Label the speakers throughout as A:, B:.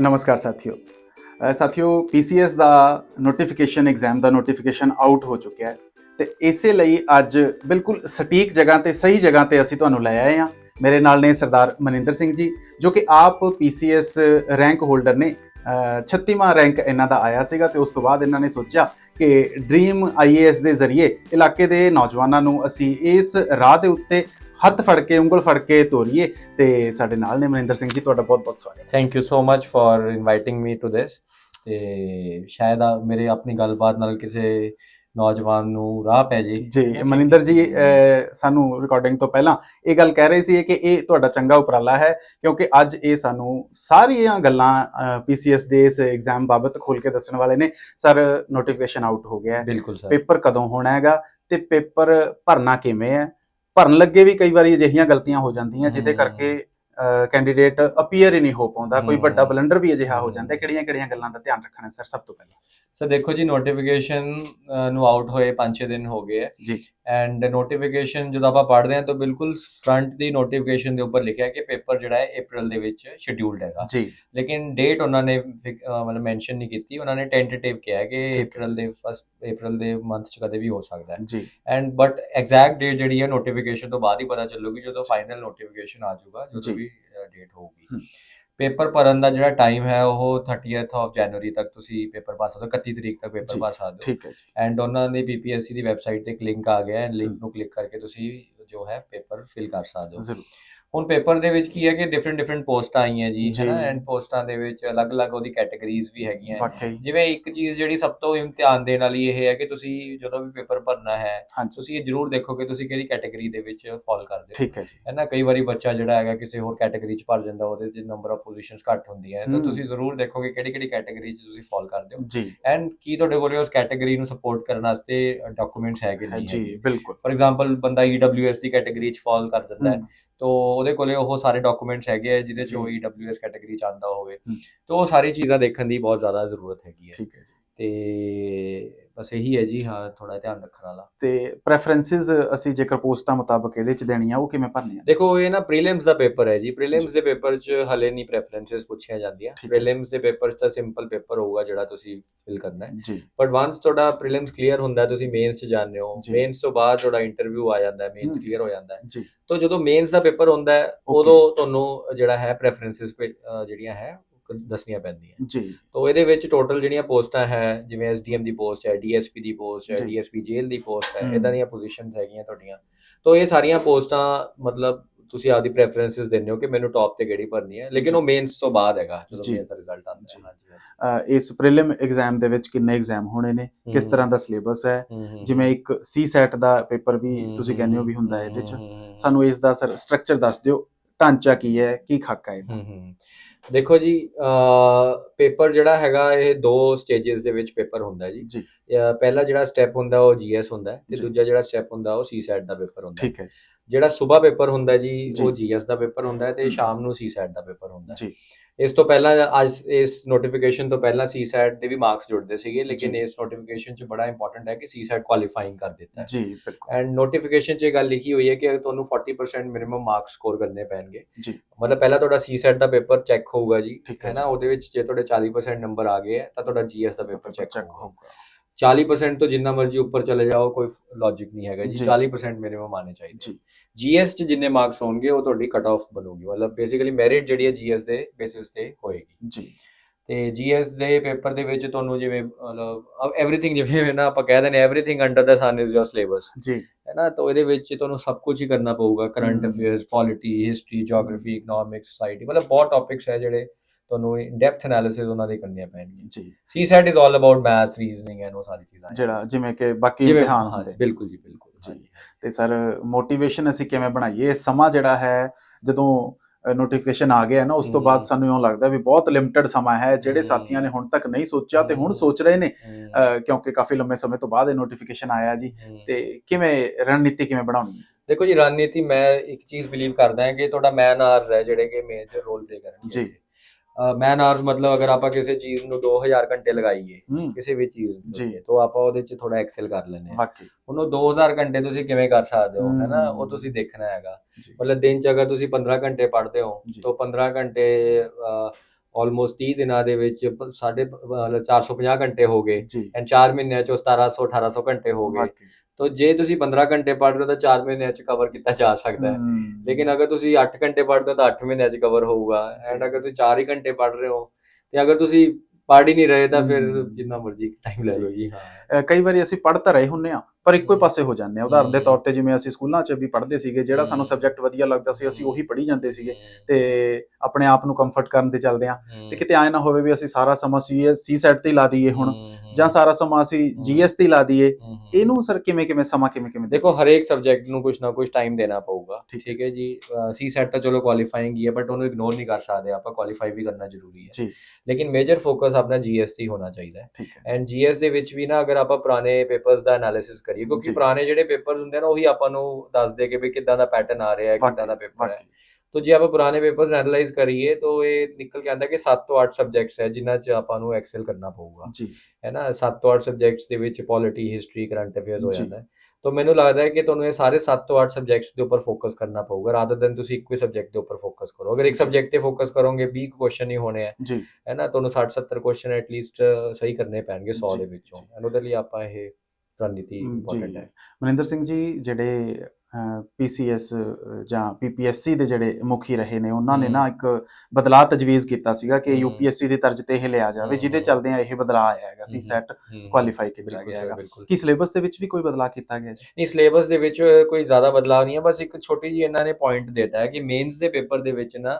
A: ਨਮਸਕਾਰ ਸਾਥੀਓ। ਅ, ਸਾਥੀਓ ਪੀਸੀਐਸ ਦਾ ਨੋਟੀਫਿਕੇਸ਼ਨ ਐਗਜ਼ਾਮ ਦਾ ਨੋਟੀਫਿਕੇਸ਼ਨ ਆਊਟ ਹੋ ਚੁੱਕਿਆ ਹੈ। ਤੇ ਇਸੇ ਲਈ ਅੱਜ ਬਿਲਕੁਲ ਸਟੀਕ ਜਗ੍ਹਾ ਤੇ ਸਹੀ ਜਗ੍ਹਾ ਤੇ ਅਸੀਂ ਤੁਹਾਨੂੰ ਲੈ ਆਏ ਹਾਂ। ਮੇਰੇ ਨਾਲ ਨੇ ਸਰਦਾਰ ਮਨਿੰਦਰ ਸਿੰਘ ਜੀ ਜੋ ਕਿ ਆਪ ਪੀਸੀਐਸ ਰੈਂਕ ਹੋਲਡਰ ਨੇ। ਅ, 36ਵਾਂ ਰੈਂਕ ਇਹਨਾਂ ਦਾ ਆਇਆ ਸੀਗਾ ਤੇ ਉਸ ਤੋਂ ਬਾਅਦ ਇਹਨਾਂ ਨੇ ਸੋਚਿਆ ਕਿ ਡ੍ਰੀਮ ਆਈਏਐਸ ਦੇ ਜ਼ਰੀਏ ਇਲਾਕੇ ਦੇ ਨੌਜਵਾਨਾਂ ਨੂੰ ਅਸੀਂ ਇਸ ਰਾਹ ਦੇ ਉੱਤੇ ਹੱਥ ਫੜ ਕੇ ਉਂਗਲ ਫੜ ਕੇ ਤੋਰੀਏ ਤੇ ਸਾਡੇ ਨਾਲ ਨੇ ਮਨਿੰਦਰ ਸਿੰਘ ਜੀ ਤੁਹਾਡਾ ਬਹੁਤ ਬਹੁਤ ਸਵਾਗਤ
B: thank you so much for inviting me to this ਤੇ ਸ਼ਾਇਦ ਮੇਰੇ ਆਪਣੀ ਗੱਲਬਾਤ ਨਾਲ ਕਿਸੇ ਨੌਜਵਾਨ ਨੂੰ ਰਾਹ ਪੈ ਜੇ।
A: ਜੀ ਮਨਿੰਦਰ ਜੀ ਸਾਨੂੰ ਰਿਕਾਰਡਿੰਗ ਤੋਂ ਪਹਿਲਾਂ ਇਹ ਗੱਲ ਕਹਿ ਰਹੇ ਸੀ ਕਿ ਇਹ ਤੁਹਾਡਾ ਚੰਗਾ ਉਪਰਾਲਾ ਹੈ ਕਿਉਂਕਿ ਅੱਜ ਇਹ ਸਾਨੂੰ ਸਾਰੀਆਂ ਗੱਲਾਂ ਪੀਸੀਐਸ ਦੇ ਇਸ ਐਗਜ਼ਾਮ ਬਾਬਤ ਖੋਲ ਕੇ ਦੱਸਣ ਵਾਲੇ ਨੇ। ਸਰ ਨੋਟੀਫਿਕੇਸ਼ਨ ਆਊਟ ਹੋ ਗਿਆ ਹੈ।
B: ਬਿਲਕੁਲ ਸਰ
A: ਪੇਪਰ ਕਦੋਂ ਹੋਣਾ ਹੈਗਾ ਤੇ ਪੇਪਰ ਭਰਨਾ ਕਿਵੇਂ ਹੈ? ਭਰਨ ਲੱਗੇ ਵੀ ਕਈ ਵਾਰੀ ਅਜਿਹੀਆਂ ਗਲਤੀਆਂ ਹੋ ਜਾਂਦੀਆਂ ਜਿਹਦੇ। ਕਰਕੇ ਕੈਂਡੀਡੇਟ ਅਪੀਅਰ ਹੀ ਨਹੀਂ ਹੋ ਪਾਉਂਦਾ ਕੋਈ। ਵੱਡਾ ਬਲੰਡਰ ਵੀ ਅਜਿਹਾ ਹੋ ਜਾਂਦਾ ਕਿਹੜੀਆਂ ਕਿਹੜੀਆਂ ਗੱਲਾਂ ਦਾ ਧਿਆਨ ਰੱਖਣਾ ਸਰ ਸਭ ਤੋਂ ਪਹਿਲਾਂ
B: ਸਰ ਦੇਖੋ ਜੀ ਨੋਟੀਫਿਕੇਸ਼ਨ ਨੂੰ ਆਊਟ ਹੋਏ 5-6 ਦਿਨ ਹੋ ਗਏ ਹੈ
A: ਜੀ
B: ਐਂਡ ਨੋਟੀਫਿਕੇਸ਼ਨ ਜਦੋਂ ਆਪਾਂ ਪੜ੍ਹਦੇ ਹਾਂ ਤਾਂ ਬਿਲਕੁਲ ਫਰੰਟ ਦੀ ਨੋਟੀਫਿਕੇਸ਼ਨ ਦੇ ਉੱਪਰ ਲਿਖਿਆ ਕਿ ਪੇਪਰ ਜਿਹੜਾ ਹੈ April ਦੇ ਵਿੱਚ ਸ਼ਡਿਊਲਡ ਹੈਗਾ
A: ਜੀ
B: ਲੇਕਿਨ ਡੇਟ ਉਹਨਾਂ ਨੇ ਮਤਲਬ ਮੈਂਸ਼ਨ ਨਹੀਂ ਕੀਤੀ ਉਹਨਾਂ ਨੇ ਟੈਂਟੇਟਿਵ ਕਿਹਾ ਕਿ। April ਦੇ ਫਸਟ April ਦੇ ਮੰਥ ਚ ਕਦੇ ਵੀ ਹੋ ਸਕਦਾ ਹੈ
A: ਜੀ
B: ਐਂਡ ਬਟ ਐਗਜ਼ੈਕਟ ਡੇਟ ਜਿਹੜੀ ਹੈ ਨੋਟੀਫਿਕੇਸ਼ਨ ਤੋਂ ਬਾਅਦ ਹੀ ਪਤਾ ਚੱਲੂਗੀ ਜਦੋਂ ਫਾਈਨਲ ਨੋਟੀਫਿਕੇਸ਼ਨ ਆ ਜਾਊਗਾ। ਜਦੋਂ ਵੀ ਡੇਟ ਹੋਊਗੀ। ਪੇਪਰ ਭਰਨ ਦਾ ਜਿਹੜਾ ਟਾਈਮ ਹੈ ਉਹ 30th ਆਫ ਜਨਵਰੀ ਤੱਕ ਤੁਸੀਂ ਪੇਪਰ ਪਾ ਸਕਦੇ ਹੋ 31 ਤਰੀਕ ਤੱਕ ਪੇਪਰ ਪਾ ਸਕਦੇ ਹੋ।
A: ਠੀਕ ਹੈ ਜੀ।
B: ਐਂਡ ਉਹਨਾਂ ਦੀ ਪੀਪੀਐਸਸੀ ਦੀ ਵੈਬਸਾਈਟ ਤੇ ਇੱਕ ਲਿੰਕ ਆ ਗਿਆ ਹੈ ਲਿੰਕ। ਨੂੰ ਕਲਿੱਕ ਕਰਕੇ ਤੁਸੀਂ ਜੋ ਹੈ ਪੇਪਰ ਫਿਲ ਕਰ ਸਕਦੇ ਹੋ।
A: ਜ਼ਰੂਰ।
B: ਹੁਣ ਪੇਪਰ ਦੇ ਵਿੱਚ ਕੀ ਹੈ ਕਿ ਡਿਫਰੈਂਟ ਡਿਫਰੈਂਟ ਪੋਸਟਾਂ ਆਈਆਂ ਜੀ। ਹੈਨਾ ਐਂਡ ਪੋਸਟਾਂ ਦੇ ਵਿੱਚ ਅਲੱਗ-ਅਲੱਗ ਉਹਦੀ ਕੈਟਾਗਰੀਜ਼ ਵੀ ਹੈਗੀਆਂ। ਜਿਵੇਂ ਇੱਕ ਚੀਜ਼ ਜਿਹੜੀ ਸਭ ਤੋਂ ਇਮਤਿਹਾਨ ਦੇਣ ਵਾਲੀ ਇਹ ਹੈ ਕਿ ਤੁਸੀਂ ਜਦੋਂ ਵੀ ਪੇਪਰ ਭਰਨਾ ਹੈ ਤੁਸੀਂ ਇਹ ਜ਼ਰੂਰ ਦੇਖੋ ਕਿ ਤੁਸੀਂ ਕਿਹੜੀ ਕੈਟਾਗਰੀ ਦੇ ਵਿੱਚ ਫਾਲ ਕਰਦੇ ਹੋ।
A: ਠੀਕ ਹੈ ਜੀ।
B: ਹੈ ਨਾ ਕਈ ਵਾਰੀ ਬੱਚਾ ਜਿਹੜਾ ਹੈਗਾ ਕਿਸੇ ਹੋਰ ਕੈਟਾਗਰੀ 'ਚ ਭਰ ਜਾਂਦਾ ਉਹਦੇ 'ਚ ਨੰਬਰ ਆਫ ਪੋਜੀਸ਼ਨਸ ਘੱਟ ਹੁੰਦੀਆਂ ਤਾਂ। ਤੁਸੀਂ ਜ਼ਰੂਰ ਦੇਖੋ ਕਿ ਕਿਹੜੀ ਕਿਹੜੀ ਕੈਟਾਗਰੀ 'ਚ ਤੁਸੀਂ ਫਾਲ ਕਰਦੇ ਹੋ। ਐਂਡ ਕੀ ਤੁਹਾਡੇ ਕੋਲ ਉਸ ਕੈਟਾਗਰੀ ਨੂੰ ਸਪੋਰਟ ਕਰਨ ਵਾਸਤੇ ਡਾਕੂਮੈਂਟਸ ਹੈਗੇ ਨਹੀਂ
A: ਜੀ ਬਿਲਕੁਲ।
B: ਫੋਰ ਐਗਜ਼ਾਮਪਲ ਬੰਦਾ EWS ਦੀ ਕੈਟਾਗਰੀ 'ਚ ਫਾਲ ਕਰ ਜਾਂਦਾ ਹੈ। ਤੋ ਉਹਦੇ ਕੋਲੇ ਉਹ ਸਾਰੇ ਡਾਕੂਮੈਂਟਸ ਹੈਗੇ ਆ ਜਿਹਦੇ 'ਚ ਉਹ। EWS ਕੈਟਾਗਰੀ 'ਚ ਆਉਂਦਾ ਹੋਵੇ। ਤੋ ਉਹ ਸਾਰੀ ਚੀਜ਼ਾਂ ਦੇਖਣ ਦੀ ਬਹੁਤ ਜ਼ਿਆਦਾ ਜ਼ਰੂਰਤ ਹੈਗੀ ਹੈ
A: ਠੀਕ ਹੈ ਜੀ
B: ਤੇ ਬਸ ਇਹੀ ਹੈ ਜੀ ਹਾਂ ਥੋੜਾ ਧਿਆਨ ਰੱਖਣ ਵਾਲਾ।
A: ਤੇ ਪ੍ਰੈਫਰੈਂਸਸ ਅਸੀਂ ਜੇਕਰ ਪੋਸਟਾਂ ਮੁਤਾਬਕ ਇਹਦੇ ਚ ਦੇਣੀਆਂ ਉਹ ਕਿਵੇਂ ਭਰਨੀਆਂ?
B: ਦੇਖੋ ਇਹ ਨਾ ਪ੍ਰੀਲਿਮਸ ਦਾ ਪੇਪਰ ਹੈ ਜੀ। ਪ੍ਰੀਲਿਮਸ ਦੇ ਪੇਪਰ 'ਚ ਹਲੇ ਨਹੀਂ ਪ੍ਰੈਫਰੈਂਸਸ ਪੁੱਛੀਆਂ ਜਾਂਦੀਆਂ। ਪ੍ਰੀਲਿਮਸ ਦੇ ਪੇਪਰ 'ਚ ਤਾਂ ਸਿੰਪਲ ਪੇਪਰ ਹੋਊਗਾ ਜਿਹੜਾ ਤੁਸੀਂ ਫਿਲ ਕਰਨਾ ਹੈ। ਬਟ ਵਾਂਸ ਤੁਹਾਡਾ ਪ੍ਰੀਲਿਮਸ ਕਲੀਅਰ ਹੁੰਦਾ ਹੈ ਤੁਸੀਂ ਮੇਨਸ 'ਚ ਜਾਂਦੇ ਹੋ। ਮੇਨਸ ਤੋਂ ਬਾਅਦ ਤੁਹਾਡਾ ਇੰਟਰਵਿਊ ਆ ਜਾਂਦਾ ਹੈ ਮੇਨਸ। ਕਲੀਅਰ ਹੋ ਜਾਂਦਾ ਹੈ। ਤੋ ਜਦੋਂ ਮੇਨਸ ਦਾ ਪੇਪਰ ਹੁੰਦਾ ਹੈ ਉਦੋਂ ਤੁਹਾਨੂੰ ਜਿਹੜਾ ਹੈ ਪ੍ਰੈਫਰੈਂਸਸ ਜਿਹੜੀਆਂ ਹੈ ਦੱਸਣੀਆਂ ਪੈਂਦੀਆਂ
A: ਜੀ
B: ਤੋ ਇਹਦੇ ਵਿੱਚ ਟੋਟਲ ਜਿਹੜੀਆਂ ਪੋਸਟਾਂ ਹੈ ਜਿਵੇਂ ਐਸਡੀਐਮ ਦੀ ਪੋਸਟ ਹੈ ਡੀਐਸਪੀ ਦੀ ਪੋਸਟ ਹੈ। ਡੀਐਸਪੀ ਜੇਲ੍ਹ ਦੀ ਪੋਸਟ ਹੈ। ਇਦਾਂ ਦੀਆਂ ਪੋਜੀਸ਼ਨਸ ਹੈਗੀਆਂ ਤੁਹਾਡੀਆਂ ਤੋ ਇਹ ਸਾਰੀਆਂ ਪੋਸਟਾਂ ਮਤਲਬ ਤੁਸੀਂ ਆਪਦੀ ਪ੍ਰੈਫਰੈਂਸਸ ਦਿੰਦੇ ਹੋ ਕਿ ਮੈਨੂੰ ਟੌਪ ਤੇ ਕਿਹੜੀ ਭਰਨੀ ਹੈ ਲੇਕਿਨ। ਉਹ ਮੇਨਸ ਤੋਂ ਬਾਅਦ ਹੈਗਾ ਜਦੋਂ। ਮੇਨਸ ਦਾ ਰਿਜ਼ਲਟ ਆਉਂਦਾ। ਹੈ
A: ਇਸ ਪ੍ਰੀਲਿਮ ਐਗਜ਼ਾਮ ਦੇ ਵਿੱਚ ਕਿੰਨੇ ਐਗਜ਼ਾਮ ਹੋਣੇ ਨੇ ਕਿਸ। ਤਰ੍ਹਾਂ ਦਾ ਸਿਲੇਬਸ ਹੈ ਜਿਵੇਂ ਇੱਕ ਸੀ ਸੈਟ ਦਾ ਪੇਪਰ ਵੀ ਤੁਸੀਂ ਕਹਿੰਦੇ ਹੋ ਵੀ ਹੁੰਦਾ ਹੈ ਇਹਦੇ ਚ। ਸਾਨੂੰ ਇਸ ਦਾ ਸਰ ਸਟਰਕਚਰ ਦੱਸ ਦਿਓ ਢਾਂਚਾ ਕੀ ਹੈ ਕੀ ਖਾਕਾ ਹੈ
B: ਦੇਖੋ ਜੀ ਪੇਪਰ ਜਿਹੜਾ ਹੈਗਾ ਇਹ ਦੋ ਸਟੇजेस ਦੇ ਵਿੱਚ ਪੇਪਰ ਹੁੰਦਾ ਜੀ ਪਹਿਲਾ ਜਿਹੜਾ ਸਟੈਪ ਹੁੰਦਾ ਉਹ ਜੀਐਸ ਹੁੰਦਾ ਤੇ। ਦੂਜਾ ਜਿਹੜਾ ਸਟੈਪ ਹੁੰਦਾ ਉਹ ਸੀਸੈਟ ਦਾ ਪੇਪਰ ਹੁੰਦਾ
A: ਠੀਕ ਹੈ ਜੀ
B: ਜਿਹੜਾ ਸਵੇਰ ਪੇਪਰ ਹੁੰਦਾ ਜੀ। ਉਹ ਜੀਐਸ ਦਾ ਪੇਪਰ ਹੁੰਦਾ ਹੈ ਤੇ। ਸ਼ਾਮ ਨੂੰ ਸੀਸੈਟ ਦਾ ਪੇਪਰ ਹੁੰਦਾ
A: ਜੀ
B: ਇਸ ਤੋਂ ਪਹਿਲਾਂ ਅੱਜ ਇਸ ਨੋਟੀਫਿਕੇਸ਼ਨ ਤੋਂ ਪਹਿਲਾਂ ਸੀਸੈਟ ਦੇ ਵੀ ਮਾਰਕਸ ਜੁੜਦੇ ਸੀਗੇ ਲੇਕਿਨ। ਇਸ ਨੋਟੀਫਿਕੇਸ਼ਨ 'ਚ ਬੜਾ ਇੰਪੋਰਟੈਂਟ ਹੈ ਕਿ ਸੀਸੈਟ ਕੁਆਲੀਫਾਈਂਗ ਕਰ ਦਿੱਤਾ ਹੈ।
A: ਜੀ ਬਿਲਕੁਲ।
B: ਐਂਡ ਨੋਟੀਫਿਕੇਸ਼ਨ 'ਚ ਇਹ ਗੱਲ ਲਿਖੀ ਹੋਈ ਹੈ ਕਿ ਤੁਹਾਨੂੰ 40% ਮਿਨੀਮਮ ਮਾਰਕਸ ਸਕੋਰ ਕਰਨੇ ਪੈਣਗੇ।
A: ਜੀ।
B: ਮਤਲਬ ਪਹਿਲਾਂ ਤੁਹਾਡਾ ਸੀਸੈਟ ਦਾ ਪੇਪਰ ਚੈੱਕ ਹੋਊਗਾ ਜੀ
A: ਹੈ
B: ਨਾ? ਉਹਦੇ ਵਿੱਚ ਜੇ ਤੁਹਾਡੇ 40% ਨੰਬਰ ਆ ਗਏ ਤਾਂ ਤੁਹਾਡਾ ਜੀਐਸ ਦਾ ਪੇਪਰ ਚੈੱਕ ਹੋਊਗਾ। 40% ਤੋਂ ਜਿੰਨਾ ਮਰਜ਼ੀ ਉੱਪਰ ਚਲੇ ਜਾਓ ਕੋਈ ਲੌਜੀਕ ਨਹੀਂ ਹੈਗਾ ਜੀ।
A: ਜੀ।
B: 40% ਮਿਨੀਮਮ ਆਣੇ ਚਾਹੀਦੇ।
A: ਜੀ।
B: ਜੀਐਸ 'ਚ ਜਿੰਨੇ ਮਾਰਕਸ ਹੋਣਗੇ ਉਹ ਤੁਹਾਡੀ ਕਟ ਆਫ ਬਣੂਗੀ। ਮਤਲਬ ਬੇਸਿਕਲੀ ਮੈਰਿਟ ਜਿਹੜੀ ਹੈ ਜੀਐਸ ਦੇ ਬੇਸਿਸ ਤੇ ਹੋਏਗੀ।
A: ਜੀ।
B: ਤੇ ਜੀਐਸ ਦੇ ਪੇਪਰ ਦੇ ਵਿੱਚ ਤੁਹਾਨੂੰ ਜਿਵੇਂ ਮਤਲਬ ਐਵਰੀਥਿੰਗ ਜਿਵੇਂ ਨਾ ਆਪਾਂ ਕਹਿ ਦਿੰਦੇ everything under the sun is your syllabus
A: ਜੀ।
B: ਹੈ ਨਾ? ਤਾਂ ਇਹਦੇ ਵਿੱਚ ਤੁਹਾਨੂੰ ਸਭ ਕੁਝ ਹੀ ਕਰਨਾ ਪਊਗਾ। Current. Affairs polity history geography economics society ਮਤਲਬ ਬਹੁਤ ਟੌਪਿਕਸ ਹੈ ਜਿਹੜੇ ਤੁਹਾਨੂੰ ਇਨ ਡੈਪਥ ਐਨਾਲਿਸਿਸ ਉਹਨਾਂ ਦੀ ਕਰਨੀਆਂ ਪੈਣਗੀਆਂ
A: ਜੀ
B: CSAT is all about maths reasoning and ਉਹ ਸਾਰੀ ਚੀਜ਼ਾਂ
A: ਜਿਹੜਾ ਜਿਵੇਂ ਕਿ ਬਾਕੀ ਇਮਤਿਹਾਨ
B: ਹਾਂ,
A: ਹੁੰਦੇ
B: ਬਿਲਕੁਲ ਜੀ ਬਿਲਕੁਲ
A: ਜੀ। ਤੇ ਸਰ ਮੋਟੀਵੇਸ਼ਨ ਅਸੀਂ ਕਿਵੇਂ ਬਣਾਈਏ ਸਮਾਂ ਜਿਹੜਾ ਹੈ ਜਦੋਂ ਨੋਟੀਫਿਕੇਸ਼ਨ ਆ ਗਿਆ ਨਾ ਉਸ ਤੋਂ। ਬਾਅਦ ਸਾਨੂੰ ਇਉਂ ਲੱਗਦਾ ਵੀ ਬਹੁਤ ਲਿਮਟਿਡ ਸਮਾਂ ਹੈ ਜਿਹੜੇ। ਸਾਥੀਆਂ ਨੇ ਹੁਣ ਤੱਕ ਨਹੀਂ ਸੋਚਿਆ ਤੇ ਹੁਣ। ਸੋਚ ਰਹੇ ਨੇ ਕਿਉਂਕਿ ਕਾਫੀ ਲੰਮੇ ਸਮੇਂ ਤੋਂ ਬਾਅਦ ਇਹ ਨੋਟੀਫਿਕੇਸ਼ਨ ਆਇਆ ਜੀ। ਤੇ ਕਿਵੇਂ ਰਣਨੀਤੀ ਕਿਵੇਂ ਬਣਾਉਣੀ ਹੈ
B: ਦੇਖੋ ਜੀ ਰਣਨੀਤੀ ਮੈਂ ਇੱਕ ਚੀਜ਼ ਬਿਲੀਵ ਕਰਦਾ ਹਾਂ ਕਿ ਤੁਹਾਡਾ ਮੈਨ ਆਰਸ ਹੈ ਜਿਹੜੇ ਕਿ ਮੇਜਰ ਰੋਲ ਪਲੇ ਕਰਨਗੇ
A: ਜੀ।
B: ਮੈਨ ਆਵਰਸ ਮਤਲਬ ਅਗਰ ਆਪਾਂ ਕਿਸੇ ਚੀਜ਼ ਨੂੰ 2000 ਘੰਟੇ ਲਗਾਈਏ ਕਿਸੇ ਵੀ ਚੀਜ਼
A: ਜੀ।
B: ਨੂੰ ਤਾਂ ਆਪਾਂ ਉਹਦੇ 'ਚ ਥੋੜਾ ਐਕਸਲ ਕਰ ਲੈਂਦੇ ਹਾਂ।
A: ਵਾਕਈ
B: ਹੁਣ ਉਹ 2000 ਘੰਟੇ ਤੁਸੀਂ ਕਿਵੇਂ ਕਰ ਸਕਦੇ ਹੋ। ਹੈਨਾ ਉਹ ਤੁਸੀਂ ਦੇਖਣਾ ਹੈਗਾ। ਮਤਲਬ ਦਿਨ 'ਚ ਅਗਰ ਤੁਸੀਂ 15 ਘੰਟੇ ਪੜ੍ਹਦੇ ਹੋ। ਤਾਂ 15 ਘੰਟੇ ਆਲਮੋਸਟ 30 ਦਿਨਾਂ ਦੇ ਵਿੱਚ ਮਤਲਬ 450 ਘੰਟੇ ਹੋ ਗਏ ਐਂਡ 4 ਮਹੀਨਿਆਂ 'ਚ 1700 1800 ਘੰਟੇ ਹੋ ਗਏ। ਤਾਂ ਜੇ ਤੁਸੀਂ 15 ਘੰਟੇ ਪੜ੍ਹ ਰਹੇ ਹੋ ਤਾਂ 4 ਮਹੀਨਿਆਂ 'ਚ ਕਵਰ ਕੀਤਾ ਜਾ ਸਕਦਾ ਹੈ। ਲੇਕਿਨ ਅਗਰ ਤੁਸੀਂ 8 ਘੰਟੇ ਪੜ੍ਹਦੇ ਹੋ ਤਾਂ 8 ਮਹੀਨਿਆਂ 'ਚ ਕਵਰ ਹੋਊਗਾ ਐਂਡ ਅਗਰ ਤੁਸੀਂ 4 ਹੀ ਘੰਟੇ ਪੜ੍ਹ ਰਹੇ ਹੋ ਤੇ ਅਗਰ ਤੁਸੀਂ ਪੜ੍ਹ ਹੀ ਨਹੀਂ ਰਹੇ ਤਾਂ ਫਿਰ। ਜਿੰਨਾ ਮਰਜ਼ੀ ਟਾਈਮ ਲੈ ਲਓ ਜੀ ਹਾਂ
A: ਕਈ ਵਾਰੀ ਅਸੀਂ ਪੜ੍ਹ ਤਾਂ ਰਹੇ ਹੁੰਨੇ ਆ ਪਰ ਇੱਕੋ ਹੀ। ਪਾਸੇ ਹੋ ਜਾਂਦੇ ਆ ਉਦਾਹਰਨ ਦੇ। ਤੌਰ ਤੇ ਜਿਵੇਂ ਅਸੀਂ ਸਕੂਲਾਂ 'ਚ ਵੀ ਪੜ੍ਹਦੇ ਸੀਗੇ ਜਿਹੜਾ ਸਾਨੂੰ। ਸਬਜੈਕਟ ਵਧੀਆ ਲੱਗਦਾ ਸੀ ਅਸੀਂ। ਉਹੀ ਪੜ੍ਹੀ ਜਾਂਦੇ ਸੀਗੇ ਤੇ ਆਪਣੇ ਆਪ ਨੂੰ ਕੰਫਰਟ ਕਰਨ ਤੇ ਚੱਲਦੇ ਆ। ਤੇ ਕਿਤੇ ਐ ਨਾ ਹੋਵੇ ਵੀ ਅਸੀਂ ਸਾਰਾ ਸਮਾਂ ਸੀ ਸੀ ਸੈਟ ਤੇ ਲਾ ਦਈਏ ਹੁਣ। ਜਾਂ ਸਾਰਾ ਸਮਾਂ ਅਸੀਂ। ਜੀਐਸ ਤੇ ਲਾ ਦਈਏ। ਇਹਨੂੰ ਸਰ ਕਿਵੇਂ ਕਿਵੇਂ ਸਮਾਂ ਕਿਵੇਂ ਕਿਵੇਂ
B: ਦੇਖੋ ਹਰੇਕ ਸਬਜੈਕਟ ਨੂੰ ਕੁਝ ਨਾ ਕੁਝ ਟਾਈਮ ਦੇਣਾ ਪਊਗਾ
A: ਠੀਕ ਹੈ
B: ਜੀ। ਸੀ ਸੈਟ ਤਾਂ ਚਲੋ ਕੁਆਲੀਫਾਈਂਗ ਹੀ ਹੈ ਬਟ ਉਹਨੂੰ ਇਗਨੋਰ ਨਹੀਂ ਕਰ ਸਕਦੇ ਆਪਾਂ ਕੁਆਲੀਫਾਈ ਵੀ ਕਰਨਾ ਜ਼ਰੂਰੀ ਹੈ।
A: ਜੀ।
B: ਲੇਕਿਨ ਮੇਜਰ ਫੋਕਸ ਆਪਣਾ ਜੀਐਸਟੀ ਹੋਣਾ ਚਾਹੀਦਾ ਹੈ। ਐਂਡ ਜੀਐਸ ਦੇ ਵਿੱਚ ਵੀ ਨਾ ਅਗਰ ਆਪਾਂ ਪੁਰਾਣੇ ਪੇਪਰਸ ਦਾ ਐਨਾਲਿਸਿਸ ਕਰੀਏ ਕਿਉਂਕਿ। ਪੁਰਾਣੇ ਜਿਹੜੇ ਪੇਪਰਸ ਹੁੰਦੇ ਨਾ ਉਹੀ ਆਪਾਂ ਨੂੰ ਦੱਸਦੇ ਕਿ ਵੀ ਕਿੱਦਾਂ ਦਾ ਪੈਟਰਨ ਆ ਰਿਹਾ ਹੈ ਕਿੱਦਾਂ ਦਾ ਪੇਪਰ ਹੈ। ਤੋ ਜੇ ਆਪਾਂ ਪੁਰਾਣੇ ਪੇਪਰਸ ਐਨਾਲਾਈਜ਼ ਕਰੀਏ ਤਾਂ ਇਹ ਨਿਕਲ ਕੇ ਆਉਂਦਾ ਕਿ 7 ਤੋਂ 8 ਸਬਜੈਕਟਸ ਹੈ ਜਿਨ੍ਹਾਂ 'ਚ ਆਪਾਂ ਨੂੰ ਐਕਸਲ ਕਰਨਾ ਪਊਗਾ।
A: ਜੀ।
B: ਹੈ ਨਾ? 7 ਤੋਂ 8 ਸਬਜੈਕਟਸ ਦੇ ਵਿੱਚ ਪੋਲਿਟੀ ਹਿਸਟਰੀ ਕਰੰਟ ਅਫੇਅਰਸ ਹੋ। ਜਾਂਦਾ ਹੈ। ਤਾਂ ਮੈਨੂੰ ਲੱਗਦਾ ਹੈ ਕਿ ਤੁਹਾਨੂੰ ਇਹ ਸਾਰੇ 7 ਤੋਂ 8 ਸਬਜੈਕਟਸ ਦੇ ਉੱਪਰ ਫੋਕਸ ਕਰਨਾ ਪਊਗਾ ਰਾਦਰ ਦਨ ਤੁਸੀਂ ਇੱਕੋ ਹੀ ਸਬਜੈਕਟ ਦੇ ਉੱਪਰ ਫੋਕਸ ਕਰੋ। ਅਗਰ ਇੱਕ। ਸਬਜੈਕਟ ਤੇ ਫੋਕਸ ਕਰੋਗੇ 20 ਕੁਐਸਚਨ ਹੀ ਹੋਣੇ ਆ।
A: ਜੀ।
B: ਹੈ ਨਾ? ਤੁਹਾਨੂੰ 60 70 ਕੁਐਸਚਨ ਐਟਲੀਸਟ ਸਹੀ ਕਰਨੇ ਪੈਣਗੇ 100
A: ਜੀ,
B: ਦੇ ਵਿੱਚੋਂ। ਉਹਦੇ ਲਈ ਆਪਾਂ ਇਹ ਰਣਨੀਤੀ ਇੰਪੋਰਟੈਂਟ ਹੈ।
A: ਮਨਿੰਦਰ ਸਿੰਘ ਜੀ ਜਿਹੜੇ ਪੀਸੀਐਸ ਜਾਂ ਪੀਪੀਐਸਸੀ ਦੇ ਜਿਹੜੇ ਮੁਖੀ ਰਹੇ ਨੇ ਉਹਨਾਂ ਨੇ। ਨਾ ਇੱਕ ਬਦਲਾਅ ਤਜਵੀਜ਼ ਕੀਤਾ ਸੀਗਾ ਕਿ। ਯੂਪੀਐਸਸੀ ਦੀ ਤਰਜ਼ ਤੇ ਇਹ ਲਿਆ ਜਾਵੇ ਜਿਹਦੇ। ਚੱਲਦੇ ਆ ਇਹ ਬਦਲਾਅ ਆਇਆ ਹੈਗਾ ਸੀ ਸੈਟ ਕੁਆਲੀਫਾਈ ਕੀਤਾ
B: ਬਿਲਕੁਲ
A: ਗਿਆ ਹੈਗਾ। ਕੀ ਸਿਲੇਬਸ ਦੇ ਵਿੱਚ ਵੀ ਕੋਈ ਬਦਲਾਅ ਕੀਤਾ ਗਿਆ ਜੀ?
B: ਨਹੀਂ ਸਿਲੇਬਸ ਦੇ ਵਿੱਚ ਕੋਈ ਜ਼ਿਆਦਾ ਬਦਲਾਅ ਨਹੀਂ ਹੈ ਬਸ ਇੱਕ ਛੋਟੀ ਜੀ ਇਹਨਾਂ ਨੇ ਪੁਆਇੰਟ ਦਿੱਤਾ ਹੈ ਕਿ ਮੇਨਸ ਦੇ ਪੇਪਰ ਦੇ ਵਿੱਚ ਨਾ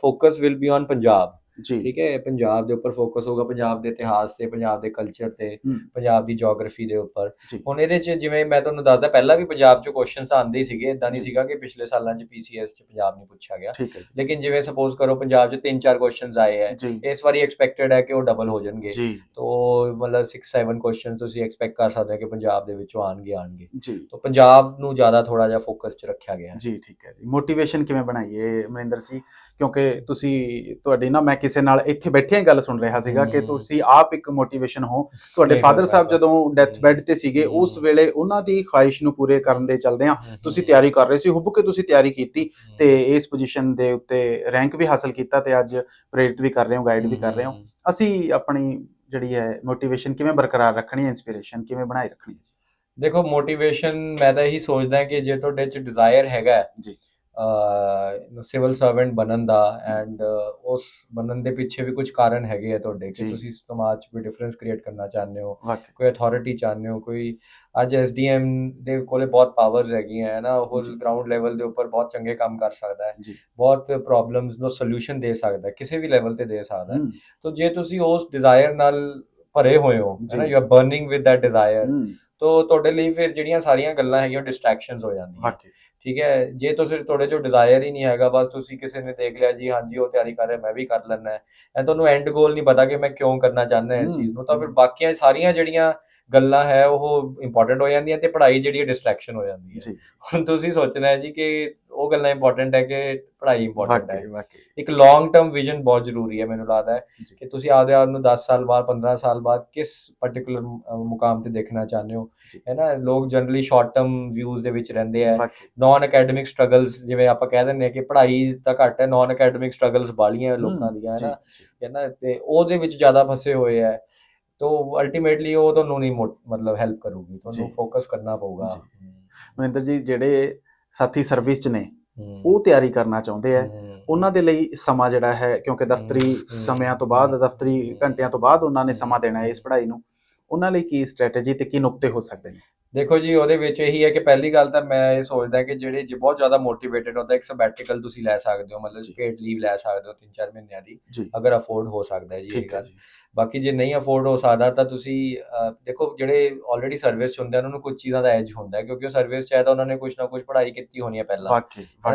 B: focus will be on Punjab.
A: ਜੀ।
B: ਠੀਕ ਹੈ ਪੰਜਾਬ ਦੇ ਉੱਪਰ ਫੋਕਸ ਹੋਗਾ ਪੰਜਾਬ ਦੇ ਇਤਿਹਾਸ ਤੇ ਪੰਜਾਬ ਦੇ ਕਲਚਰ ਤੇ ਪੰਜਾਬ ਦੀ ਜੀਓਗ੍ਰਾਫੀ ਦੇ ਉੱਪਰ। ਹੁਣ ਇਹਦੇ 'ਚ ਜਿਵੇਂ ਮੈਂ ਤੁਹਾਨੂੰ ਦੱਸਦਾ ਪਹਿਲਾਂ ਵੀ ਪੰਜਾਬ 'ਚ ਕੁਐਸਚਨਸ ਆਉਂਦੇ ਸੀਗੇ ਇਦਾਂ ਨਹੀਂ। ਸੀਗਾ ਕਿ ਪਿਛਲੇ ਸਾਲਾਂ 'ਚ ਪੀਸੀਐਸ 'ਚ ਪੰਜਾਬ ਨਹੀਂ ਪੁੱਛਿਆ ਗਿਆ। ਲੇਕਿਨ ਜਿਵੇਂ ਸਪੋਜ਼ ਕਰੋ ਪੰਜਾਬ 'ਚ ਤਿੰਨ ਚਾਰ ਕੁਐਸਚਨਸ ਆਏ ਹੈ
A: ਜੀ।
B: ਇਸ ਵਾਰੀ ਐਕਸਪੈਕਟਡ ਹੈ ਕਿ ਉਹ ਡਬਲ ਹੋ ਜਾਣਗੇ। ਤੋ ਮਤਲਬ 6 7 ਕੁਐਸਚਨ ਤੁਸੀਂ ਐਕਸਪੈਕਟ ਕਰ ਸਕਦੇ ਹੋ ਕਿ ਪੰਜਾਬ ਦੇ ਵਿੱਚੋਂ ਆਣਗੇ ਆਣਗੇ
A: ਜੀ।
B: ਤੋ ਪੰਜਾਬ ਨੂੰ ਜ਼ਿਆਦਾ ਥੋੜਾ ਜਿਹਾ ਫੋਕਸ 'ਚ ਰੱਖਿਆ ਗਿਆ
A: ਜੀ ਠੀਕ ਹੈ ਜੀ। ਮੋਟੀਵੇਸ਼ਨ ਕਿਵੇਂ ਬਣਾਈਏ ਮਨਿੰਦਰ ਜੀ? ਕਿਉਂਕਿ ਤੁਸੀਂ ਤੁਹਾਡੀ ਨਾ ਮੈਂ ਕਿਸੇ ਨਾਲ ਇੱਥੇ ਬੈਠਿਆਂ ਗੱਲ ਸੁਣ ਰਿਹਾ ਸੀਗਾ ਕਿ। ਤੁਸੀਂ ਆਪ ਇੱਕ ਮੋਟੀਵੇਸ਼ਨ ਹੋ। ਤੁਹਾਡੇ ਫਾਦਰ ਸਾਹਿਬ। ਜਦੋਂ ਡੈਥ ਬੈੱਡ ਤੇ ਸੀਗੇ। ਉਸ ਵੇਲੇ ਉਹਨਾਂ ਦੀ ਖਾਹਿਸ਼ ਨੂੰ ਪੂਰੇ ਕਰਨ ਦੇ ਚਲਦੇ ਆ ਤੁਸੀਂ ਤਿਆਰੀ ਕਰ ਰਹੇ ਸੀ ਹੁਬ ਕੇ ਤੁਸੀਂ ਤਿਆਰੀ ਕੀਤੀ ਤੇ ਇਸ ਪੋਜੀਸ਼ਨ ਦੇ ਉੱਤੇ ਰੈਂਕ ਵੀ ਹਾਸਲ ਕੀਤਾ ਤੇ ਅੱਜ ਪ੍ਰੇਰਿਤ ਵੀ ਕਰ ਰਹੇ ਹੋ ਗਾਈਡ ਵੀ ਕਰ ਰਹੇ ਹੋ। ਅਸੀਂ ਆਪਣੀ ਜਿਹੜੀ ਹੈ ਮੋਟੀਵੇਸ਼ਨ ਕਿਵੇਂ ਬਰਕਰਾਰ ਰੱਖਣੀ ਹੈ ਇਨਸਪੀਰੇਸ਼ਨ ਕਿਵੇਂ ਬਣਾਈ ਰੱਖਣੀ ਹੈ
B: ਦੇਖੋ ਮੋਟੀਵੇਸ਼ਨ ਮੈਂ ਤਾਂ ਇਹੀ ਸੋਚਦਾ ਕਿ ਜੇ ਤੁਹਾਡੇ 'ਚ ਡਿਜ਼ਾਇਰ ਹੈਗਾ
A: ਜੀ।
B: ਸਿਵਲ ਸਰਵੈਂਟ ਬਣਨ ਦਾ ਐਂਡ ਉਸ ਬਣਨ ਦੇ ਪਿੱਛੇ ਵੀ ਕੁਝ ਕਾਰਨ ਹੈਗੇ ਆ ਤੁਹਾਡੇ ਕਿ। ਤੁਸੀਂ ਸਮਾਜ 'ਚ ਕੋਈ ਡਿਫਰੈਂਸ ਕ੍ਰੀਏਟ ਕਰਨਾ ਚਾਹੁੰਦੇ ਹੋ ਕੋਈ ਅਥਾਰਟੀ ਚਾਹੁੰਦੇ ਹੋ ਕੋਈ ਅੱਜ ਐਸਡੀਐਮ ਦੇ ਕੋਲੇ ਬਹੁਤ ਪਾਵਰਸ ਹੈਗੀਆਂ ਹੈ ਨਾ ਉਹ। ਗਰਾਊਂਡ ਲੈਵਲ ਦੇ ਉੱਪਰ ਬਹੁਤ ਚੰਗੇ ਕੰਮ ਕਰ ਸਕਦਾ ਹੈ ਬਹੁਤ ਪ੍ਰੋਬਲਮਸ ਨੂੰ ਸੋਲੂਸ਼ਨ ਦੇ ਸਕਦਾ ਹੈ ਕਿਸੇ ਵੀ ਲੈਵਲ ਤੇ ਦੇ ਸਕਦਾ ਹੈ ਤੋ ਜੇ ਤੁਸੀਂ ਉਸ ਡਿਜ਼ਾਇਰ ਨਾਲ ਭਰੇ ਹੋਏ ਹੋ ਹੈ ਨਾ। You are burning with that desire ਤੋ ਤੁਹਾਡੇ ਲਈ ਫਿਰ ਜਿਹੜੀਆਂ ਸਾਰੀਆਂ ਗੱਲਾਂ ਹੈਗੀਆਂ ਡਿਸਟਰੈਕਸ਼ਨਸ ਹੋ ਜਾਂਦੀਆਂ।
A: ਵਾਕਈ
B: ਠੀਕ ਹੈ? ਜੇ ਤੁਸੀਂ ਤੁਹਾਡੇ ਚੋਂ ਡਿਜ਼ਾਇਰ ਹੀ ਨਹੀਂ ਹੈਗਾ ਬਸ ਤੁਸੀਂ ਕਿਸੇ ਨੇ ਦੇਖ ਲਿਆ ਜੀ ਹਾਂਜੀ ਉਹ ਤਿਆਰੀ ਕਰ ਰਿਹਾ ਮੈਂ ਵੀ ਕਰ ਲੈਣਾ ਹੈ ਐ ਤੁਹਾਨੂੰ ਐਂਡ ਗੋਲ ਨਹੀਂ ਪਤਾ ਕਿ ਮੈਂ ਕਿਉਂ ਕਰਨਾ ਚਾਹੁੰਦਾ ਇਸ ਚੀਜ਼ ਨੂੰ। ਤਾਂ ਫਿਰ ਬਾਕੀਆਂ ਸਾਰੀਆਂ ਜਿਹੜੀਆਂ ਗੱਲਾਂ ਹੈ ਉਹ ਇੰਪੋਰਟੈਂਟ ਹੋ ਜਾਂਦੀਆਂ ਤੇ ਪੜ੍ਹਾਈ ਜਿਹੜੀ ਹੈ ਡਿਸਟਰੈਕਸ਼ਨ ਹੋ ਜਾਂਦੀ ਹੈ। ਹੁਣ ਤੁਸੀਂ ਸੋਚਣਾ ਹੈ ਜੀ ਕਿ ਉਹ ਗੱਲਾਂ ਇੰਪੋਰਟੈਂਟ ਹੈ ਕਿ ਪੜ੍ਹਾਈ ਇੰਪੋਰਟੈਂਟ ਹੈ। ਇੱਕ ਲੌਂਗ ਟਰਮ ਵਿਜ਼ਨ ਬਹੁਤ ਜ਼ਰੂਰੀ ਹੈ ਮੈਨੂੰ ਲੱਗਦਾ ਹੈ। ਕਿ ਤੁਸੀਂ ਆਪਦੇ ਆਪ ਨੂੰ 10 ਸਾਲ ਬਾਅਦ 15 ਸਾਲ ਬਾਅਦ ਕਿਸ ਪਾਰਟਿਕੂਲਰ ਮੁਕਾਮ ਤੇ ਦੇਖਣਾ ਚਾਹੁੰਦੇ ਹੋ। ਹੈ ਨਾ ਲੋਕ ਜਨਰਲੀ ਸ਼ਾਰਟ ਟਰਮ ਵਿਊਜ਼ ਦੇ ਵਿੱਚ ਰਹਿੰਦੇ ਆ ਨਾਨ ਅਕੈਡਮਿਕ ਸਟਰਗਲਸ ਜਿਵੇਂ ਆਪਾਂ ਕਹਿ ਦਿੰਦੇ ਆ ਕਿ ਪੜ੍ਹਾਈ ਤਾਂ ਘੱਟ ਹੈ ਨਾਨ ਅਕੈਡਮਿਕ ਸਟਰਗਲਸ ਬਾਲੀਆਂ ਲੋਕਾਂ ਦੀਆਂ। ਹੈ ਨਾ। ਤੇ ਉਹਦੇ ਵਿੱਚ ਜ਼ਿਆਦਾ ਫਸੇ ਹੋਏ ਆ ਤੋ ਅਲਟੀਮੇਟਲੀ ਉਹ ਤੁਹਾਨੂੰ ਨਹੀਂ ਮੋ- ਮਤਲਬ ਹੈਲਪ ਕਰੂਗੀ। ਤੁਹਾਨੂੰ
A: ਜੀ।
B: ਫੋਕਸ ਕਰਨਾ ਪਊਗਾ।
A: ਜੀ। ਮਨਿੰਦਰ ਜੀ ਜਿਹੜੇ ਸਾਥੀ ਸਰਵਿਸ 'ਚ ਨੇ
B: ਹਮ,
A: ਉਹ ਤਿਆਰੀ ਕਰਨਾ ਚਾਹੁੰਦੇ ਆ।
B: ਹਮ,
A: ਉਹਨਾਂ ਦੇ ਲਈ ਸਮਾਂ ਜਿਹੜਾ ਹੈ ਕਿਉਂਕਿ ਦਫ਼ਤਰੀ
B: ਹਮ,
A: ਸਮਿਆਂ ਤੋਂ ਬਾਅਦ
B: ਹਮ,
A: ਦਫ਼ਤਰੀ
B: ਹਮ,
A: ਘੰਟਿਆਂ ਤੋਂ ਬਾਅਦ ਉਹਨਾਂ ਨੇ ਸਮਾਂ ਦੇਣਾ ਹੈ ਇਸ ਪੜ੍ਹਾਈ ਨੂੰ। ਉਹਨਾਂ ਲਈ ਕੀ ਸਟ੍ਰੈਟਜੀ ਤੇ ਕੀ ਨੁਕਤੇ ਹੋ ਸਕਦੇ ਨੇ?
B: ਦੇਖੋ ਜੀ ਉਹਦੇ ਵਿੱਚ ਇਹੀ ਹੈ ਕਿ ਪਹਿਲੀ ਗੱਲ ਤਾਂ ਮੈਂ ਇਹ ਸੋਚਦਾ ਕਿ ਜਿਹੜੇ ਜੇ ਬਹੁਤ ਜ਼ਿਆਦਾ ਮੋਟੀਵੇਟਡ ਹੁੰਦਾ ਇੱਕ ਸਬੈਟੀਕਲ ਤੁਸੀਂ ਲੈ ਸਕਦੇ ਹੋ ਮਤਲਬ। ਪੇਡ ਲੀਵ ਲੈ ਸਕਦੇ ਹੋ 3-4 ਮਹੀਨਿਆਂ ਦੀ ਅਗਰ ਅਫੋਰਡ ਹੋ ਸਕਦਾ ਹੈ ਜੀ ਇਹ ਗੱਲ। ਬਾਕੀ ਜੇ ਨਹੀਂ ਅਫੋਰਡ ਹੋ ਸਕਦਾ ਤਾਂ ਤੁਸੀਂ ਦੇਖੋ ਜਿਹੜੇ ਆਲਰੇਡੀ ਸਰਵਿਸ 'ਚ ਹੁੰਦੇ ਆ ਉਹਨਾਂ ਨੂੰ ਕੁਝ ਚੀਜ਼ਾਂ ਦਾ ਐਜ ਹੁੰਦਾ ਕਿਉਂਕਿ ਉਹ ਸਰਵਿਸ 'ਚ ਹੈ ਤਾਂ ਉਹਨਾਂ ਨੇ ਕੁਝ ਨਾ ਕੁਝ ਪੜ੍ਹਾਈ ਕੀਤੀ ਹੋਣੀ ਹੈ ਪਹਿਲਾਂ।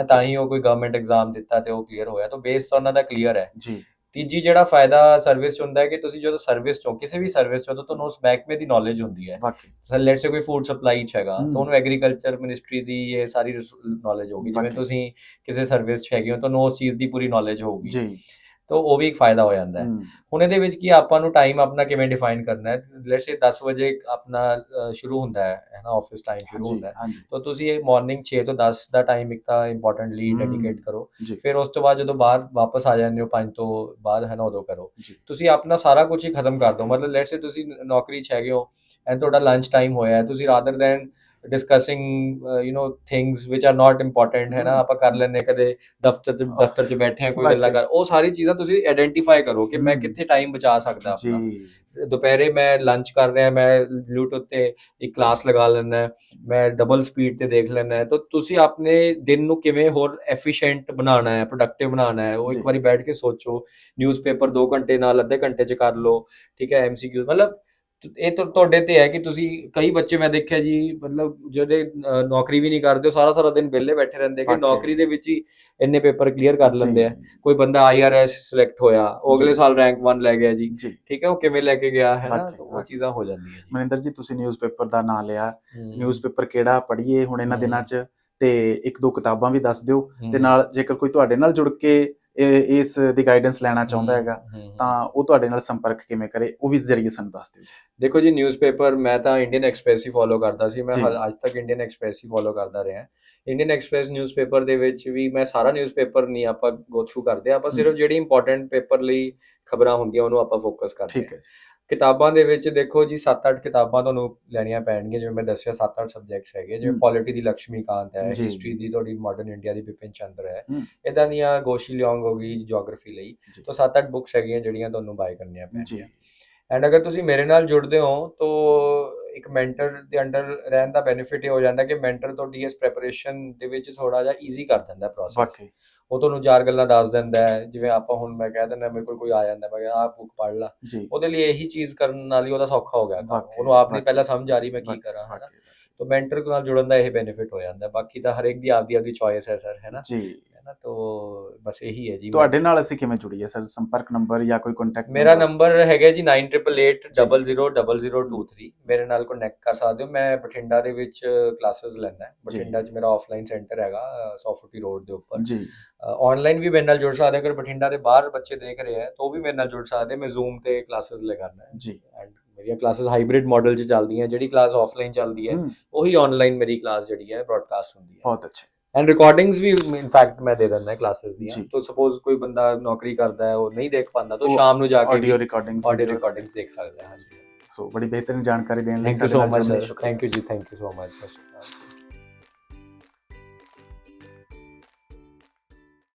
B: ਤਾਂ ਹੀ ਉਹ ਕੋਈ ਗਵਰਨਮੈਂਟ ਐਗਜ਼ਾਮ ਦਿੱਤਾ ਤੇ ਉਹ ਕਲੀਅਰ ਹੋਇਆ ਤਾਂ ਬੇਸ ਤਾਂ ਉਹਨਾਂ ਦਾ ਕਲੀਅਰ ਹੈ।
A: ਜੀ।
B: ਤੀਜੀ ਜਿਹੜਾ ਫਾਇਦਾ ਸਰਵਿਸ 'ਚ ਹੁੰਦਾ ਹੈ ਕਿ ਤੁਸੀਂ ਜਦੋਂ ਸਰਵਿਸ 'ਚੋਂ ਕਿਸੇ ਵੀ ਸਰਵਿਸ 'ਚੋਂ ਤਾਂ ਤੁਹਾਨੂੰ ਉਸ ਮਹਿਕਮੇ ਦੀ ਨੌਲੇਜ ਹੁੰਦੀ ਹੈ।
A: ਵਾਕਈ।
B: ਲੈਟਸ ਸੇ ਕੋਈ ਫੂਡ ਸਪਲਾਈ 'ਚ ਹੈਗਾ। ਤਾਂ ਉਹਨੂੰ ਐਗਰੀਕਲਚਰ ਮਿਨਿਸਟਰੀ ਦੀ ਇਹ ਸਾਰੀ ਨੌਲੇਜ ਹੋਊਗੀ। ਜਿਵੇਂ। ਤੁਸੀਂ ਕਿਸੇ ਸਰਵਿਸ 'ਚ ਹੈਗੇ ਹੋ ਤੁਹਾਨੂੰ ਉਸ ਚੀਜ਼ ਦੀ ਪੂਰੀ ਨੌਲੇਜ ਹੋਊਗੀ।
A: ਜੀ।
B: ਤਾਂ ਉਹ ਵੀ ਇੱਕ ਫਾਇਦਾ ਹੋ ਜਾਂਦਾ ਹੈ। ਹੁਣ ਇਹਦੇ ਵਿੱਚ ਕੀ ਆਪਾਂ ਨੂੰ ਟਾਈਮ ਆਪਣਾ ਕਿਵੇਂ ਡਿਫਾਈਨ ਕਰਨਾ ਹੈ? ਲੈਟਸ ਸੇ 10 ਵਜੇ ਆਪਣਾ ਸ਼ੁਰੂ ਹੁੰਦਾ ਹੈ ਹੈ ਨਾ ਆਫਿਸ ਟਾਈਮ ਸ਼ੁਰੂ ਹੁੰਦਾ ਹੈ। ਤਾਂ ਤੁਸੀਂ ਇਹ ਮਾਰਨਿੰਗ 6 ਤੋਂ 10 ਦਾ ਟਾਈਮ ਇੱਕ ਤਾਂ ਇੰਪੋਰਟੈਂਟਲੀ ਡੈਡੀਕੇਟ ਕਰੋ। ਫਿਰ ਉਸ ਤੋਂ ਬਾਅਦ ਜਦੋਂ ਬਾਹਰ ਵਾਪਸ ਆ ਜਾਂਦੇ ਹੋ 5 ਤੋਂ ਬਾਅਦ ਹੈ ਨਾ ਉਦੋਂ ਕਰੋ। ਤੁਸੀਂ ਆਪਣਾ ਸਾਰਾ ਕੁਝ ਹੀ ਖਤਮ ਕਰ ਦਿਓ। ਮਤਲਬ ਲੈਟਸ ਸੇ ਤੁਸੀਂ ਨੌਕਰੀ 'ਚ ਹੈਗੇ ਹੋ ਐਂਡ ਤੁਹਾਡਾ ਲੰਚ ਟਾਈਮ ਹੋਇਆ ਹੈ ਤੁਸੀਂ rather than discussing you know things which are not important ਹੈ ਨਾ
A: ਹਮ।
B: ਆਪਾਂ ਕਰ ਲੈਂਦੇ ਕਦੇ ਦਫ਼ਤਰ 'ਚ ਦਫ਼ਤਰ 'ਚ ਬੈਠੇ ਆ ਕੋਈ ਗੱਲਾਂ ਕਰ ਉਹ ਸਾਰੀ ਚੀਜ਼ਾਂ ਤੁਸੀਂ ਆਇਡੈਂਟੀਫਾਈ ਕਰੋ ਕਿ ਮੈਂ
A: ਹਮ।
B: ਕਿੱਥੇ ਟਾਈਮ ਬਚਾ ਸਕਦਾ ਆਪਣਾ ਦੁਪਹਿਰੇ ਮੈਂ ਲੰਚ ਕਰ ਰਿਹਾ ਮੈਂ ਬਲੂਟੁੱਥ ਤੇ ਇੱਕ ਕਲਾਸ ਲਗਾ ਲੈਣਾ ਮੈਂ ਡਬਲ ਸਪੀਡ ਤੇ ਦੇਖ ਲੈਣਾ ਤਾਂ ਤੁਸੀਂ ਆਪਣੇ ਦਿਨ ਨੂੰ ਕਿਵੇਂ ਹੋਰ ਐਫੀਸ਼ੀਐਂਟ ਬਣਾਉਣਾ ਹੈ ਪ੍ਰੋਡਕਟਿਵ ਬਣਾਉਣਾ ਹੈ ਉਹ। ਇੱਕ ਵਾਰੀ ਬੈਠ ਕੇ ਸੋਚੋ ਨਿਊਜ਼ਪੇਪਰ 2 ਘੰਟੇ ਨਾਲ ਅੱਧੇ ਘੰਟੇ ਚ ਕਰ ਲਓ ਠੀਕ ਹੈ ਐਮਸੀਕਿਊ ਮਤਲਬ ਇਹ ਤਾਂ ਤੁਹਾਡੇ ਤੇ ਹੈ ਕਿ ਤੁਸੀਂ ਕਈ ਬੱਚੇ ਮੈਂ ਦੇਖਿਆ ਜੀ ਮਤਲਬ ਜਿਹੜੇ ਅ, ਨੌਕਰੀ ਵੀ ਨਹੀਂ ਕਰਦੇ ਉਹ ਸਾਰਾ ਸਾਰਾ ਦਿਨ ਵਿਹਲੇ ਬੈਠੇ ਰਹਿੰਦੇ ਕਿ। ਨੌਕਰੀ ਦੇ ਵਿੱਚ ਹੀ ਇੰਨੇ ਪੇਪਰ ਕਲੀਅਰ ਕਰ ਲੈਂਦੇ ਆ। ਕੋਈ ਬੰਦਾ ਆਈਆਰਐਸ ਸਿਲੈਕਟ ਹੋਇਆ ਉਹ ਅਗਲੇ
A: ਜੀ।
B: ਸਾਲ ਰੈਂਕ 1 ਲੈ ਗਿਆ ਜੀ।
A: ਜੀ।
B: ਠੀਕ ਹੈ ਉਹ ਕਿਵੇਂ ਲੈ ਕੇ ਗਿਆ ਹੈ ਨਾ? ਤਾਂ ਉਹ। ਚੀਜ਼ਾਂ ਹੋ ਜਾਂਦੀਆਂ ਜੀ।
A: ਮਨਿੰਦਰ ਜੀ ਤੁਸੀਂ ਨਿਊਜ਼ਪੇਪਰ ਦਾ ਨਾਂ ਲਿਆ।
B: ਹਮ,
A: ਨਿਊਜ਼ਪੇਪਰ ਕਿਹੜਾ ਪੜ੍ਹੀਏ ਹੁਣ ਇਹਨਾਂ
B: ਹਮ।
A: ਦਿਨਾਂ 'ਚ? ਤੇ ਇੱਕ ਦੋ ਕਿਤਾਬਾਂ ਵੀ ਦੱਸ ਦਿਓ।
B: ਹਮ,
A: ਤੇ ਨਾਲ ਜੇਕਰ ਕੋਈ ਤੁਹਾਡੇ ਨਾਲ ਜੁੜ ਕੇ ਇਸ ਦੀ ਗਾਈਡੈਂਸ ਲੈਣਾ ਚਾਹੁੰਦਾ ਹੈਗਾ ਤਾਂ ਉਹ ਤੁਹਾਡੇ ਨਾਲ ਸੰਪਰਕ ਕਿਵੇਂ ਕਰੇ ਉਹ ਵੀ ਜ਼ਰੀਏ ਸਾਨੂੰ ਦੱਸ ਦਿਓ।
B: ਦੇਖੋ ਜੀ ਨਿਊਜ਼ਪੇਪਰ ਮੈਂ ਤਾਂ ਇੰਡੀਅਨ ਐਕਸਪ੍ਰੈਸ ਹੀ ਫੋਲੋ ਕਰਦਾ ਸੀ ਮੈਂ ਅੱਜ ਤੱਕ ਇੰਡੀਅਨ ਐਕਸਪ੍ਰੈਸ ਹੀ ਫੋਲੋ ਕਰਦਾ ਰਿਹਾ। ਇੰਡੀਅਨ ਐਕਸਪ੍ਰੈਸ ਨਿਊਜ਼ਪੇਪਰ ਦੇ ਵਿੱਚ ਵੀ ਮੈਂ ਸਾਰਾ ਨਿਊਜ਼ਪੇਪਰ ਨਹੀਂ ਆਪਾਂ ਗੋ ਥਰੂ ਕਰਦੇ ਆਪਾਂ ਸਿਰਫ। ਜਿਹੜੀ ਇੰਪੋਰਟੈਂਟ ਪੇਪਰ ਲਈ ਖਬਰਾਂ ਹੁੰਦੀਆਂ ਉਹਨੂੰ ਆਪਾਂ ਫੋਕਸ ਕਰਦੇ
A: ਠੀਕ
B: ਹਾਂ
A: ਹੈ ਜੀ।
B: ਕਿਤਾਬਾਂ ਦੇ ਵਿੱਚ ਦੇਖੋ ਜੀ 7-8 ਕਿਤਾਬਾਂ ਤੁਹਾਨੂੰ ਲੈਣੀਆਂ ਪੈਣਗੀਆਂ ਜਿਵੇਂ ਮੈਂ ਦੱਸਿਆ 7-8 ਸਬਜੈਕਟਸ ਹੈਗੇ ਜਿਵੇਂ। ਪੋਲਿਟੀ ਦੀ ਲక్ష్ਮੀਕਾਂਤ ਹੈ। ਹਿਸਟਰੀ ਦੀ ਤੁਹਾਡੀ ਮਾਡਰਨ ਇੰਡੀਆ ਦੀ ਬਿਪਿਨ ਚੰਦਰ ਹੈ। ਇਦਾਂ ਦੀਆਂ ਗੋਸ਼ੀ ਲਿਓਂਗ ਹੋ ਗਈ ਜੀਓਗ੍ਰਾਫੀ ਲਈ। ਤਾਂ 7-8 ਬੁੱਕਸ ਹੈਗੀਆਂ ਜਿਹੜੀਆਂ ਤੁਹਾਨੂੰ ਬਾਈ ਕਰਨੀਆਂ ਪੈਣਗੀਆਂ ਐਂਡ ਅਗਰ ਤੁਸੀਂ ਮੇਰੇ ਨਾਲ ਜੁੜਦੇ ਹੋ ਤਾਂ ਇੱਕ ਮੈਂਟਰ ਦੇ ਅੰਡਰ ਰਹਿਣ ਦਾ ਬੈਨੀਫਿਟ ਇਹ ਹੋ ਜਾਂਦਾ ਕਿ ਮੈਂਟਰ ਤੁਹਾਡੀ ਇਸ ਪ੍ਰੈਪਰੇਸ਼ਨ ਦੇ ਵਿੱਚ ਥੋੜਾ ਜਿਹਾ ਈਜ਼ੀ ਕਰ ਦਿੰਦਾ ਪ੍ਰੋਸੈਸ ਉਹ ਤੁਹਾਨੂੰ ਚਾਰ ਗੱਲਾਂ ਦੱਸ ਦਿੰਦਾ ਹੈ ਜਿਵੇਂ ਆਪਾਂ ਹੁਣ ਮੈਂ ਕਹਿ ਦਿੰਦਾ ਮੇਰੇ ਕੋਲ ਕੋਈ ਆ ਜਾਂਦਾ ਮੈਂ ਕਿਹਾ ਆਹ ਬੁੱਕ ਪੜ੍ਹ ਲਾ
A: ਜੀ
B: ਉਹਦੇ ਲਈ ਇਹੀ ਚੀਜ਼ ਕਰਨ ਨਾਲ ਹੀ ਉਹਦਾ ਸੌਖਾ ਹੋ ਗਿਆ ਕੰਮ। ਉਹਨੂੰ ਆਪ ਨਹੀਂ
A: ਵਾਕਈ।
B: ਪਹਿਲਾਂ ਸਮਝ ਆ ਰਹੀ ਮੈਂ ਕੀ ਕਰਾਂ ਹਨਾ। ਤਾਂ ਮੈਂਟਰ ਨਾਲ ਜੁੜਨ ਦਾ ਇਹ ਬੈਨੀਫਿਟ ਹੋ ਜਾਂਦਾ ਹੈ। ਬਾਕੀ ਤਾਂ ਹਰੇਕ ਦੀ ਆਪਦੀ ਆਪਦੀ ਚੋਇਸ ਹੈ ਸਰ ਹੈ ਨਾ
A: ਜੀ
B: ਨਾ ਤਾਂ ਬਸ ਇਹੀ ਹੈ ਜੀ
A: ਤੁਹਾਡੇ ਨਾਲ ਅਸੀਂ ਕਿਵੇਂ ਜੁੜੀਏ ਸਰ? ਸੰਪਰਕ ਨੰਬਰ ਜਾਂ ਕੋਈ ਕੰਟੈਕਟ
B: ਮੇਰਾ ਨੰਬਰ ਹੈਗਾ ਜੀ 9888000023 ਮੇਰੇ ਨਾਲ ਕੰਟੈਕਟ ਕਰ ਸਕਦੇ ਹੋ। ਮੈਂ ਬਠਿੰਡਾ ਦੇ ਵਿੱਚ ਕਲਾਸਿਸ ਲੈਂਦਾ ਹੈ। ਬਠਿੰਡਾ 'ਚ ਮੇਰਾ ਆਫਲਾਈਨ ਸੈਂਟਰ ਹੈਗਾ ਸੌਫਟੀ ਰੋਡ ਦੇ ਉੱਪਰ।
A: ਜੀ।
B: ਆਨਲਾਈਨ ਵੀ ਮੇਰੇ ਨਾਲ ਜੁੜ ਸਕਦੇ ਹੋ। ਅਗਰ ਬਠਿੰਡਾ ਦੇ ਬਾਹਰ ਬੱਚੇ ਦੇਖ ਰਹੇ ਹੈ ਤਾਂ ਉਹ ਵੀ ਮੇਰੇ ਨਾਲ ਜੁੜ ਸਕਦੇ ਮੈਂ ਜ਼ੂਮ ਤੇ ਕਲਾਸਿਸ ਲਗਾਉਂਦਾ ਹੈ।
A: ਜੀ।
B: ਐਂਡ ਮੇਰੀਆਂ ਕਲਾਸਿਸ ਹਾਈਬ੍ਰਿਡ ਮਾਡਲ 'ਚ ਚੱਲਦੀਆਂ। ਜਿਹੜੀ ਕਲਾਸ ਆਫਲਾਈਨ ਚੱਲਦੀ ਹੈ ਉਹੀ ਆਨਲਾਈਨ ਮੇਰੀ ਕਲਾਸ ਜਿਹੜੀ ਹੈ ਬ੍ਰੌਡਕਾਸਟ ਹੁੰਦੀ ਹੈ।
A: ਬਹੁਤ ਅੱਛਾ।
B: ਐਂਡ ਰਿਕਾਰਡਿੰਗਸ ਵੀ ਇਨਫੈਕਟ ਮੈਂ ਦੇ ਦਿੰਦਾ ਕਲਾਸਿਸ ਦੀਆਂ। ਤਾਂ ਸਪੋਜ਼ ਕੋਈ ਬੰਦਾ ਨੌਕਰੀ ਕਰਦਾ ਹੈ ਉਹ ਨਹੀਂ ਦੇਖ ਪਾਉਂਦਾ ਤਾਂ ਸ਼ਾਮ ਨੂੰ ਜਾ ਕੇ
A: ਆਡੀਓ ਰਿਕਾਰਡਿੰਗਸ
B: ਆਡੀਓ ਰਿਕਾਰਡਿੰਗਸ ਦੇਖ ਸਕਦਾ ਹੈ ਹਾਂਜੀ।
A: ਸੋ ਬੜੀ ਬਿਹਤਰੀਨ ਜਾਣਕਾਰੀ ਦੇਣ ਲਈ
B: thank you so much thank you ਜੀ ਥੈਂਕ ਯੂ ਸੋ ਮਚ